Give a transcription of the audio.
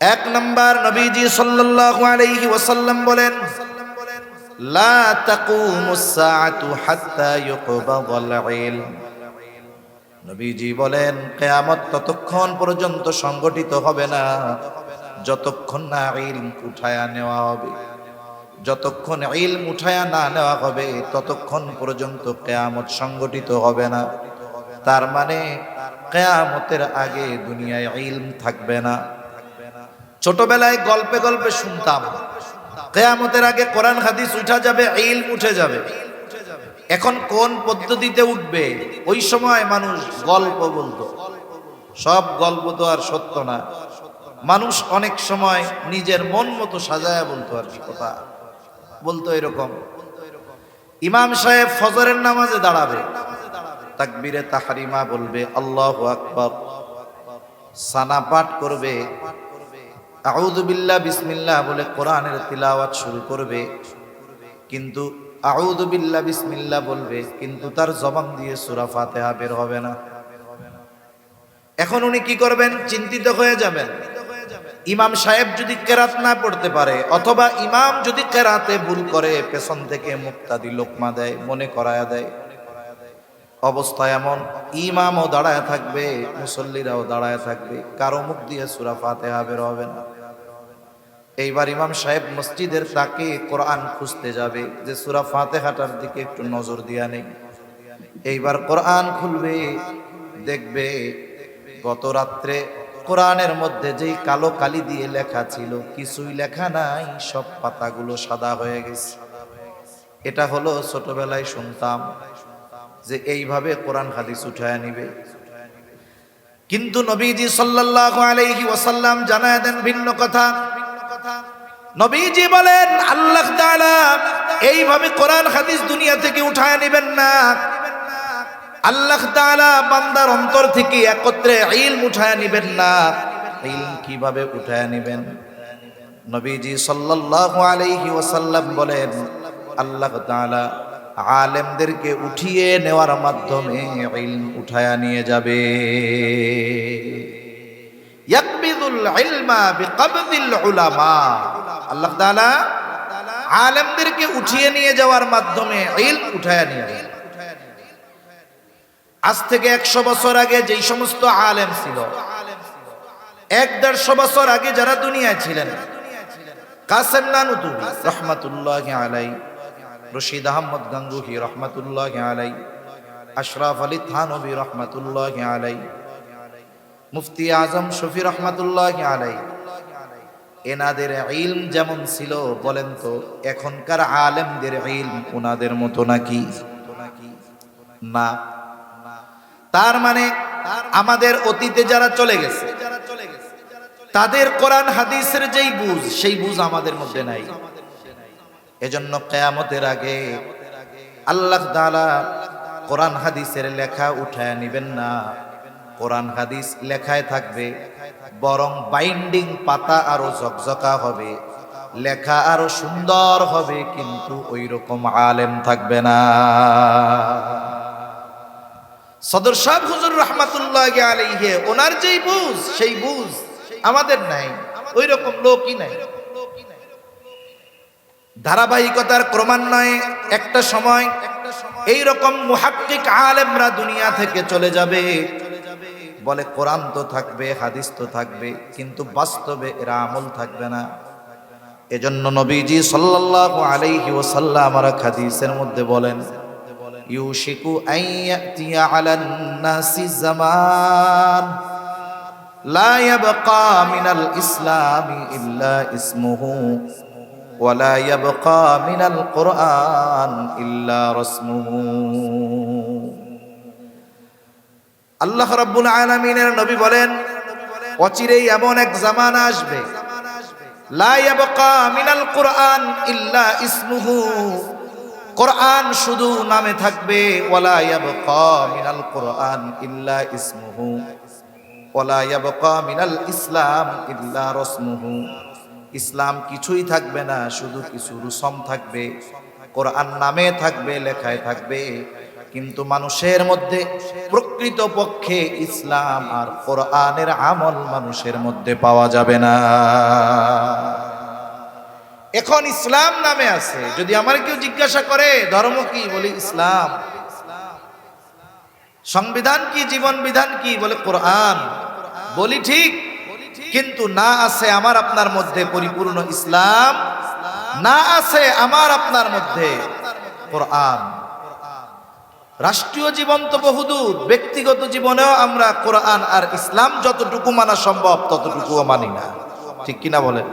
এক নম্বর নবীজি সাল্লাল্লাহু আলাইহি ওয়াসাল্লাম বলেন, লা তাকুমুস সাআতু হাত্তা ইউকবাদাল ইলম। নবীজি বলেন, কিয়ামত ততক্ষণ পর্যন্ত সংগঠিত হবে না। যতক্ষণ না ইলম উঠায়া নেওয়া হবে, যতক্ষণ ইলম উঠায়া না নেওয়া হবে, ততক্ষণ পর্যন্ত কেয়ামত সংগঠিত হবে না। তার মানে কেয়ামতের আগে দুনিয়ায় ইলম থাকবে না। ছোটবেলায় গল্পে গল্পে শুনতাম। কেয়ামতের আগে কোরআন হাদিস উঠা যাবে, ইলম উঠে যাবে। এখন কোন পদ্ধতিতে উঠবে, ওই সময় মানুষ গল্প বলতো। সব গল্প তো আর সত্য না। মানুষ অনেক সময় নিজের মন মতো সাজায় বলতো আর কি কথা। বলতো এরকম। ইমাম সাহেব ফজরের নামাজে দাঁড়াবে। তাকবিরে তাহারিমা বলবে, আল্লাহ আকবর। সানা পাঠ করবে আউদুবিল্লাহ বিসমিল্লাহ বলে কোরআনের তিলাওয়াত শুরু করবে। কিন্তু আউদুবিল্লাহ বিসমিল্লা বলবে, কিন্তু তার জবান দিয়ে সুরা ফাতেহা বের হবে না। এখন উনি কি করবেন? চিন্তিত হয়ে যাবেন। ইমাম সাহেব যদি কেরাত না পড়তে পারে, অথবা ইমাম যদি কেরাতে ভুল করে, পেছন থেকে মুক্তাদি লোকমা দেয়, মনে করায়া দেয় অবস্থা এমন। ইমামও দাঁড়ায় থাকবে, মুসল্লিরাও দাঁড়ায় থাকবে। কারও মুখ দিয়ে সুরা ফাতেহা বের হবে না। এইবার ইমাম সাহেব মসজিদের তাকে কোরআন খুঁজতে যাবে যে সুরা ফাতেহাটার দিকে একটু নজর দিয়া নেই। এইবার কোরআন খুলবে, দেখবে গত রাত্রে কোরআনের মধ্যে যেই কালো কালি দিয়ে লেখা ছিল, কিছুই লেখা নাই, সব পাতাগুলো সাদা হয়ে গেছে। এটা হলো ছোটবেলায় শুনতাম যে এইভাবে কোরআন হাদিস উঠায় নিবে। কিন্তু নবীজি সাল্লাল্লাহু আলাইহি ওয়াসাল্লাম জানায় দেন ভিন্ন কথা। নবীজি বলেন, আল্লাহ তাআলা এইভাবে কোরআন হাদিস দুনিয়া থেকে উঠায় নেবেন না। আল্লাহ তাআলা বান্দার অন্তর থেকে একত্রে ইলম উঠায় নেবেন না। ইলম কীভাবে উঠায় নেবেন? নবীজি সাল্লাল্লাহু আলাইহি ওয়াসাল্লাম বলেন, আল্লাহ তাআলা আলেমদেরকে উঠিয়ে নেওয়ার মাধ্যমে ইলম উঠায়া নিয়ে যাবে। আল্লাহ তাআলা আলেমদেরকে উঠিয়ে নিয়ে যাওয়ার মাধ্যমে ইলম উঠায়া নিয়ে আজ থেকে একশো বছর আগে যেই সমস্ত আলেম ছিল, এক দেড়শো বছর আগে যারা দুনিয়ায় ছিলেন, কাসেম নানুতুবি রহমাতুল্লাহ আলাই রশিদ আহমদ গাঙ্গুহি রহমাতুল্লাহ আলাই আশরাফ আলী থানবী রহমাতুল্লাহ আলাই মুফতি আজম শফি রহমাতুল্লাহ আলাই এনাদের ইলম যেমন ছিল বলেন তো, এখনকার আলেমদের ইলম ওনাদের মতো নাকি? না। তার মানে আমাদের অতীতে যারা চলে গেছে, তাদের কোরআন, হাদিসের যেই বুঝ, সেই বুঝ আমাদের মধ্যে নাই। এজন্য কেয়ামতের আগে আল্লাহ তাআলা কোরআন হাদিসের লেখা উঠায় নিবেন না। কোরআন হাদিস লেখায় থাকবে, বরং বাইন্ডিং পাতা আরও ঝকঝকা হবে, লেখা আরও সুন্দর হবে, কিন্তু ওই রকম আলেম থাকবে না। সদর সাহেব হুজুর রহমাতুল্লাহ আলাইহে, ওনার যেই বুঝ, সেই বুঝ আমাদের নাই ওই রকম লোকই নাই। ধারাবাহিকতার ক্রমান্বয়ে একটা সময় এই রকম মুহাক্কিক আলেমরা দুনিয়া থেকে চলে যাবে। বলে কোরআন তো থাকবে, হাদিস তো থাকবে, কিন্তু বাস্তবে এরা আমল থাকবে না। এজন্য নবীজি সাল্লাল্লাহু আলাইহি ওয়াসাল্লাম আর হাদিসের মধ্যে বলেন, ইউশিকু আন ইয়াতিয়া আলান নাসি জামান, লা ইয়াবকা মিনাল ইসলামি ইল্লা ইসমুহু। ولا يبقى من القرآن إلا رسمه আল্লাহ রাব্বুল আলামিনের নবী বলেন অচিরেই এমন এক জামানা আসবে লা ইয়াবকা মিনাল কুরআন ইল্লা ইসমুহু কোরআন শুধু নামে থাকবে ওয়ালা ইয়াবকা মিনাল কুরআন ইল্লা ইসমুহু ওয়ালা ইয়াবকা মিনাল ইসলাম ইল্লা রসমুহু ইসলাম কিছুই থাকবে না, শুধু কিছু রুসম থাকবে। কোরআন নামে থাকবে, লেখায় থাকবে। কিন্তু মানুষের মধ্যে, প্রকৃত পক্ষে ইসলাম আর কোরআনের আমল মানুষের মধ্যে পাওয়া যাবে না। এখন ইসলাম নামে আছে। যদি আমার কেউ জিজ্ঞাসা করে, ধর্ম কি? বলি, ইসলাম। সংবিধান কি, জীবন বিধান কি? বলে, কোরআন। বলি, ঠিক। কিন্তু না আছে আমার আপনার মধ্যে পরিপূর্ণ ইসলাম, না আছে আমার আপনার মধ্যে কোরআন। রাষ্ট্রীয় জীবন তো বহুদূর, ব্যক্তিগত জীবনেও আমরা কোরআন আর ইসলাম যতটুকু মানা সম্ভব ততটুকুও মানি না। ঠিক কিনা বলেন?